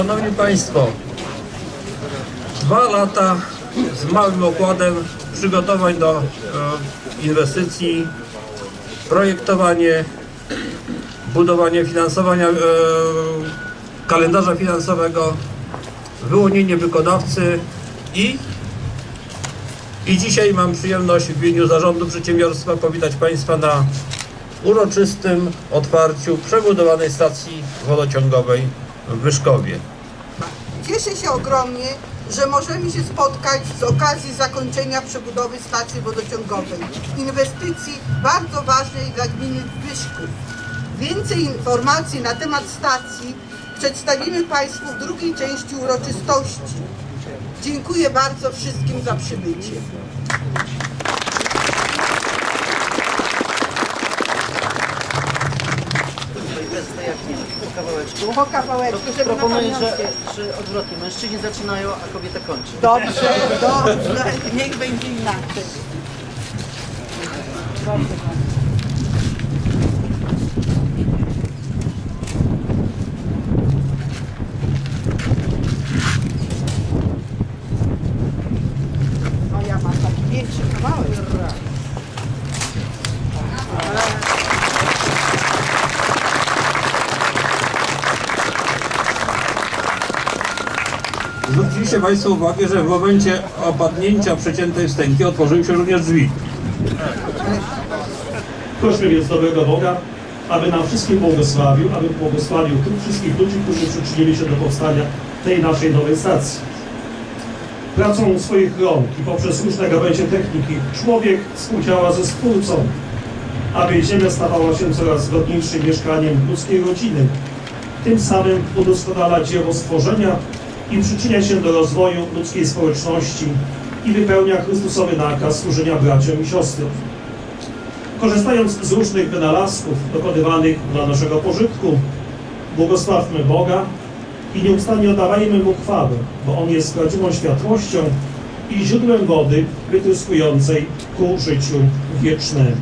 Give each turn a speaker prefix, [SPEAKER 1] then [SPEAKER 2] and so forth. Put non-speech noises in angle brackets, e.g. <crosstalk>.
[SPEAKER 1] Szanowni Państwo, dwa lata z małym okładem przygotowań do e, inwestycji, projektowanie, budowanie finansowania, e, kalendarza finansowego, wyłonienie wykonawcy i i dzisiaj mam przyjemność w imieniu Zarządu Przedsiębiorstwa powitać Państwa na uroczystym otwarciu przebudowanej stacji wodociągowej w Wyszkowie.
[SPEAKER 2] Cieszę się ogromnie, że możemy się spotkać z okazji zakończenia przebudowy stacji wodociągowej. Inwestycji bardzo ważnej dla gminy Wyszków. Więcej informacji na temat stacji przedstawimy Państwu w drugiej części uroczystości. Dziękuję bardzo wszystkim za przybycie.
[SPEAKER 3] Po kawałeczku,
[SPEAKER 2] żeby na
[SPEAKER 3] Proponuję, że,
[SPEAKER 2] pamiątkę.
[SPEAKER 3] że odwrotnie. Mężczyźni zaczynają, a kobieta kończy.
[SPEAKER 2] Dobrze, dobrze, <laughs> niech będzie inaczej. A
[SPEAKER 1] Zwróciliście Państwo uwagę, że w momencie opadnięcia przeciętej wstęgi otworzyły się również drzwi.
[SPEAKER 4] Prośmy więc dobrego Boga, aby nam wszystkim błogosławił, aby błogosławił tych wszystkich ludzi, którzy przyczynili się do powstania tej naszej nowej stacji. Pracą swoich rąk i poprzez różne gałęzie techniki człowiek współdziała ze Stwórcą, aby Ziemia stawała się coraz godniejszym mieszkaniem ludzkiej rodziny. Tym samym udoskonala dzieło stworzenia i przyczynia się do rozwoju ludzkiej społeczności i wypełnia Chrystusowy nakaz służenia braciom i siostrom. Korzystając z różnych wynalazków dokonywanych dla naszego pożytku, błogosławmy Boga i nieustannie oddawajmy Mu chwałę, bo On jest prawdziwą światłością i źródłem wody wytryskującej ku życiu wiecznemu.